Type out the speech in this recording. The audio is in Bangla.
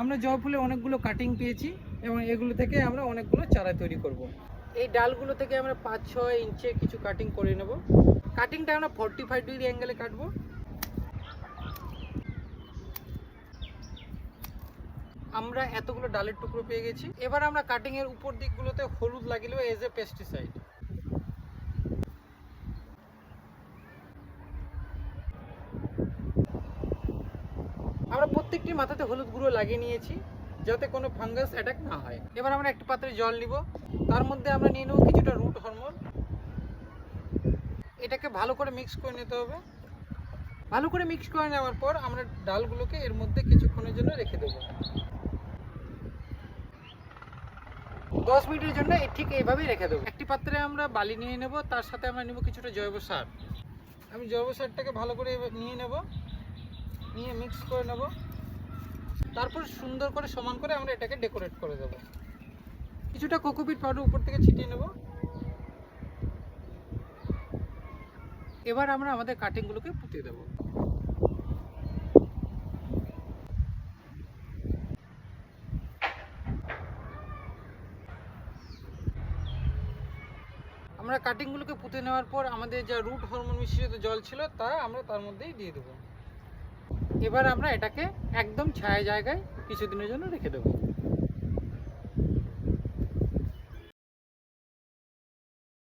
আমরা জবা ফুলের অনেকগুলো কাটিং পেয়েছি এবং এগুলো থেকে আমরা অনেকগুলো চারা তৈরি করব। এই ডালগুলো থেকে আমরা পাঁচ ছয় ইঞ্চে কিছু কাটিং করে নেব। কাটিংটা আমরা ফর্টি ফাইভ ডিগ্রি অ্যাঙ্গেলে কাটবো। আমরা এতগুলো ডালের টুকরো পেয়ে গেছি। এবার আমরা কাটিং এর উপর দিকগুলোতে হলুদ লাগিলেও এজ এ পেস্টিসাইড আমরা প্রত্যেকটি মাথাতে হলুদ গুঁড়ো লাগিয়ে নিয়েছি, যাতে কোনো ফাঙ্গাস অ্যাটাক না হয়। এবার আমরা একটি পাত্রে জল নিব। তার মধ্যে আমরা নিয়ে নেব কিছুটা রুট হরমোন এটাকে ভালো করে মিক্স করে নিতে হবে। ভালো করে মিক্স করে নেওয়ার পর আমরা ডালগুলোকে এর মধ্যে কিছুক্ষণের জন্য রেখে দেবো। দশ মিনিটের জন্য ঠিক এইভাবেই রেখে দেবো। একটি পাত্রে আমরা বালি নিয়ে নেব, তার সাথে আমরা নেব কিছুটা জৈব সার। আমি জৈব সারটাকে ভালো করে নিয়ে নেব। নিয়ে মিক্স করে নেব। তারপর সুন্দর করে সমান করে আমরা এটাকে ডেকোরেট করে দেবো। কিছুটা কোকোপিট পাউডার উপর থেকে ছিটিয়ে নেব। এবার আমরা আমাদের কাটিংগুলোকে পুঁতে দেবো। আমরা কাটিংগুলোকে পুঁতে নেওয়ার পর আমাদের যা রুট হরমোন মিশ্রিত জল ছিল তা আমরা তার মধ্যেই দিয়ে দেবো। এবার আমরা এটাকে একদম ছায়া জায়গায় কিছুদিনের জন্য রেখে দেবো।